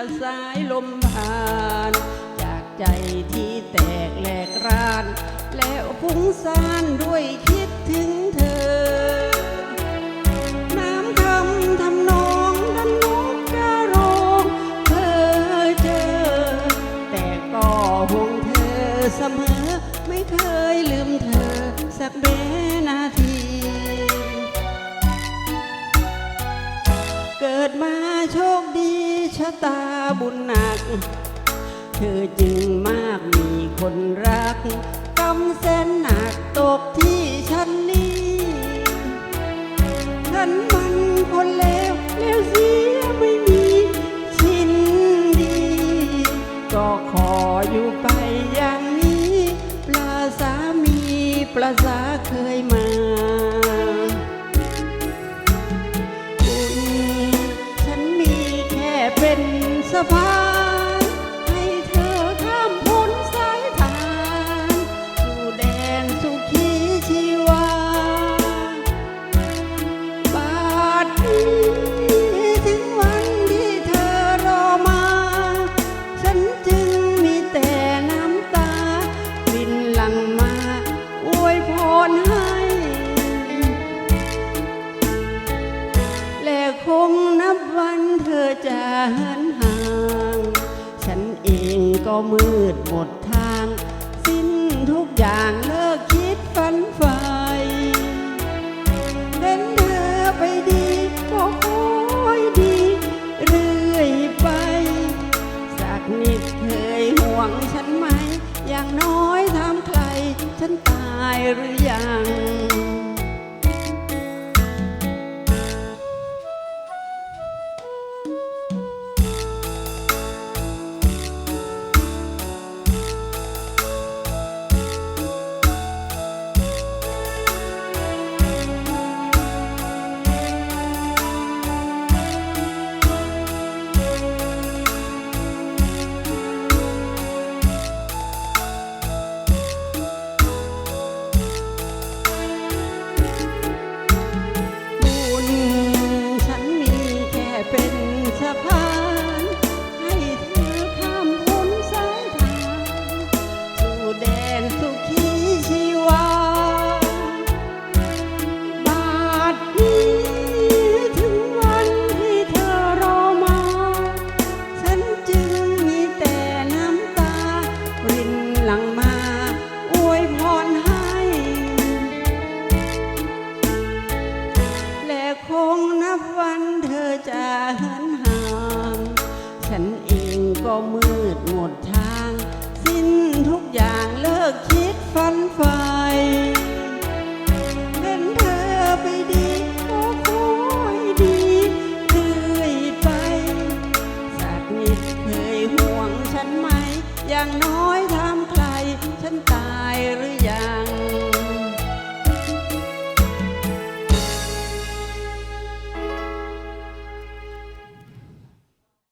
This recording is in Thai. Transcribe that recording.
และสายลมผ่าน จากใจที่แตกแหลกราน แล้วพุ่งซ่านด้วย ตาบุญหนัก เธอจึงมากมีคนรักกำแสนหนักตกที่ฉันนี้ฉันมันคนเลวเลวเสียไม่มีชิ้นดี ก็ขออยู่ไปอย่างนี้ ปลาสามีปลาสาเคยมา จะหันห่าง ฉันเองก็มืดหมดทาง สิ้นทุกอย่างเลิกคิดฝันใฝ่เห็นเธอไปดีก็คอยดี เรื่อยไป สักนิดเคยห่วงฉันไหม อย่างน้อยถามใคร ฉันตายหรือยัง คงนับวันเธอจะเหินห่าง ฉันเองก็มืดหมดทาง สิ้นทุกอย่างเลิกคิดฝันใฝ่เห็นเธอไปดีก็คอยดีเรื่อยไปสักนิดเคยห่วงฉันไหม อย่างน้อยถามใคร ฉันตายหรือ